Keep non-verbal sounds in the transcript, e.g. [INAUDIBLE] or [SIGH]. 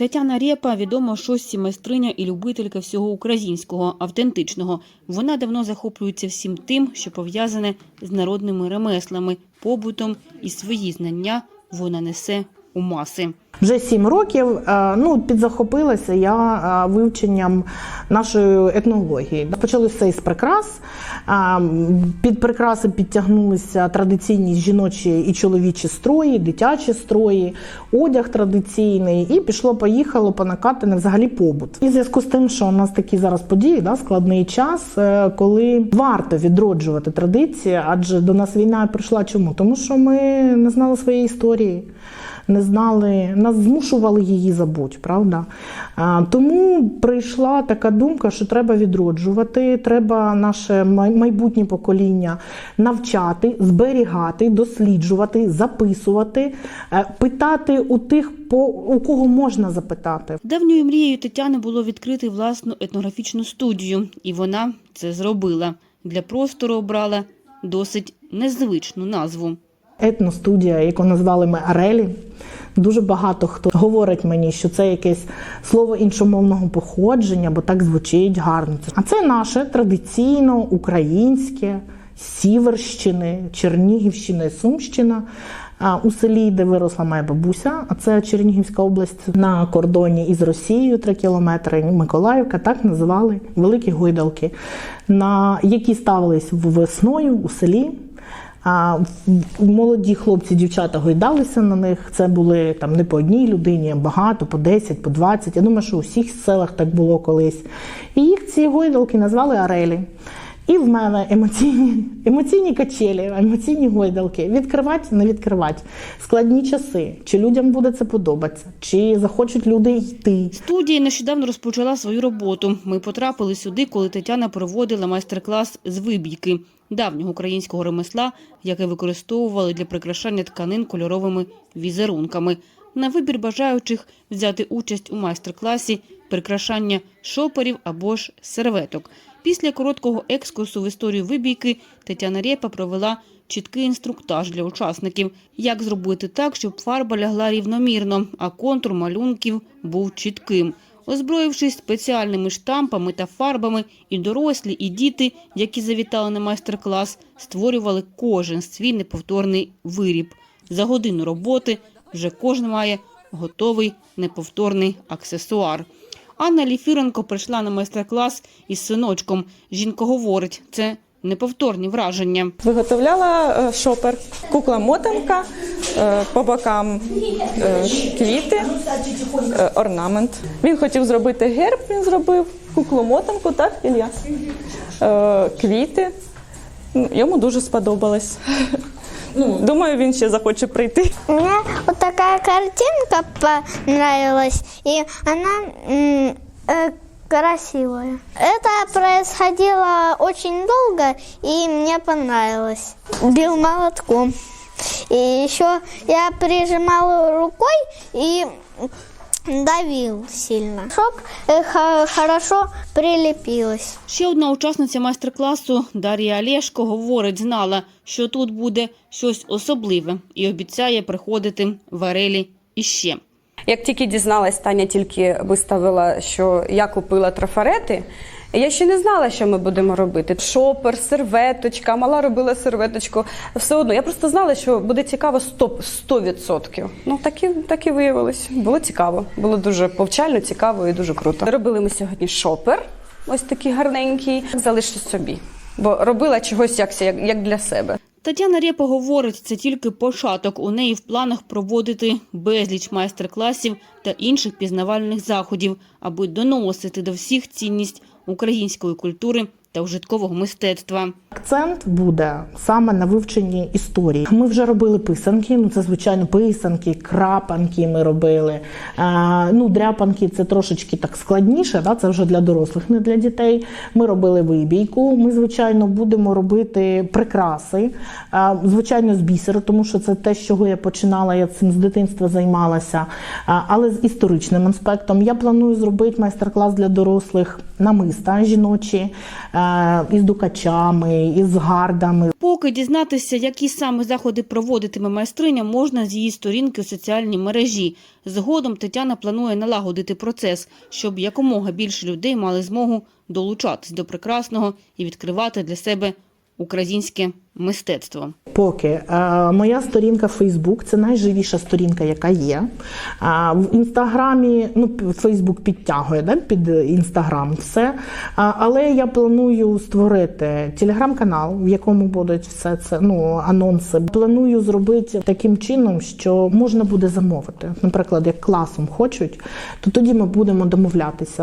Тетяна Рєпа відома шості майстриня і любителька всього українського, автентичного. Вона давно захоплюється всім тим, що пов'язане з народними ремеслами, побутом і свої знання вона несе у маси. Вже сім років е, ну, підзахопилася я е, вивченням нашої етнології. Почали все із прикрас. Е, Під прикраси підтягнулися традиційні жіночі і чоловічі строї, дитячі строї, одяг традиційний, і пішло-поїхало по накатане взагалі побут. І в зв'язку з тим, що у нас такі зараз події, да, складний час, коли варто відроджувати традиції, адже до нас війна прийшла чому? Тому що ми не знали своєї історії не знали, нас змушували її забути, правда? Тому прийшла така думка, що треба відроджувати, треба наше майбутнє покоління навчати, зберігати, досліджувати, записувати, е, питати у тих, у кого можна запитати. Давньою мрією Тетяни було відкрити власну етнографічну студію, і вона це зробила. Для простору обрала досить незвичну назву. Етностудія, яку назвали ми Арелі. Дуже багато хто говорить мені, що це якесь слово іншомовного походження, бо так звучить гарно. А це наше традиційно українське Сіверщини, Чернігівщини, Сумщина. У селі, де виросла моя бабуся, а це Чернігівська область на кордоні із Росією 3 кілометри. Миколаївка так називали великі гойдалки, на які ставились весною у селі. А молоді хлопці, дівчата гойдалися на них. Це були там не по одній людині, а багато, по 10, по 20. Я думаю, що у всіх селах так було колись. І їх ці гойдалки назвали Арелі. І в мене емоційні, [LAUGHS] емоційні качелі, емоційні гойдалки. Відкривати, не відкривати. Складні часи. Чи людям буде це подобатися, чи захочуть люди йти. Студія нещодавно розпочала свою роботу. Ми потрапили сюди, коли Тетяна проводила майстер-клас з вибійки давнього українського ремесла, яке використовували для прикрашання тканин кольоровими візерунками. На вибір бажаючих взяти участь у майстер-класі прикрашання шоперів або ж серветок. Після короткого екскурсу в історію вибійки Тетяна Рєпа провела чіткий інструктаж для учасників, як зробити так, щоб фарба лягла рівномірно, а контур малюнків був чітким. Озброївшись спеціальними штампами та фарбами, і дорослі, і діти, які завітали на майстер-клас, створювали кожен свій неповторний виріб. За годину роботи вже кожен має готовий неповторний аксесуар. Анна Ліфіренко прийшла на майстер-клас із синочком. Жінка говорить, це неповторні враження. Виготовляла е, шопер, кукла мотанка, е, по бокам е, квіти, орнамент. Він хотів зробити герб, він зробив куклу мотанку, так, Ілля? Е, Квіти. Ну, Йому дуже сподобалось. [LAUGHS] Ну, думаю, він ще захоче прийти. Мне вот такая картинка понравилась, и она м, э, красивая. Это происходило очень долго, и мне понравилось. Бил молотком. И еще я прижимала рукой и давил сильно, чтоб э, хо- хорошо прилепилось. Ще одна учасниця майстер-класу Дар'я Олешко говорить, знала, що тут буде щось особливе і обіцяє приходити в Арелі іще. Як тільки дізналась, Таня тільки виставила, що я купила трафарети. Я ще не знала, що ми будемо робити. Шопер, серветочка, мала робила серветочку. Все одно. Я просто знала, що буде цікаво 100%. 100%. Ну так і, так і виявилось. Було цікаво. Було дуже повчально, цікаво і дуже круто. Робили ми сьогодні шопер, ось такий гарненький. Залишу собі. Бо робила чогось як, як для себе. Тетяна Рєпа говорить, це тільки початок. У неї в планах проводити безліч майстер-класів та інших пізнавальних заходів, аби доносити до всіх цінність української культури та ужиткового мистецтва. Акцент буде саме на вивченні історії. Ми вже робили писанки. Ну це звичайно писанки, крапанки. Ми робили. А, ну, дряпанки це трошечки так складніше. Да? Це вже для дорослих, не для дітей. Ми робили вибійку. Ми, звичайно, будемо робити прикраси, а, звичайно, з бісеру, тому що це те, з чого я починала. Я цим з дитинства займалася. А, але з історичним аспектом. Я планую зробити майстер-клас для дорослих намиста жіночі. Із дукачами, із гардами. Поки дізнатися, які саме заходи проводитиме майстриня, можна з її сторінки у соціальній мережі. Згодом Тетяна планує налагодити процес, щоб якомога більше людей мали змогу долучатись до прекрасного і відкривати для себе українське мистецтво. Поки е, моя сторінка Фейсбук це найживіша сторінка, яка є. В інстаграмі, ну Фейсбук підтягує да, під інстаграм все. Але я планую створити телеграм-канал, в якому будуть все це ну анонси. Планую зробити таким чином, що можна буде замовити. Наприклад, як класом хочуть, то тоді ми будемо домовлятися.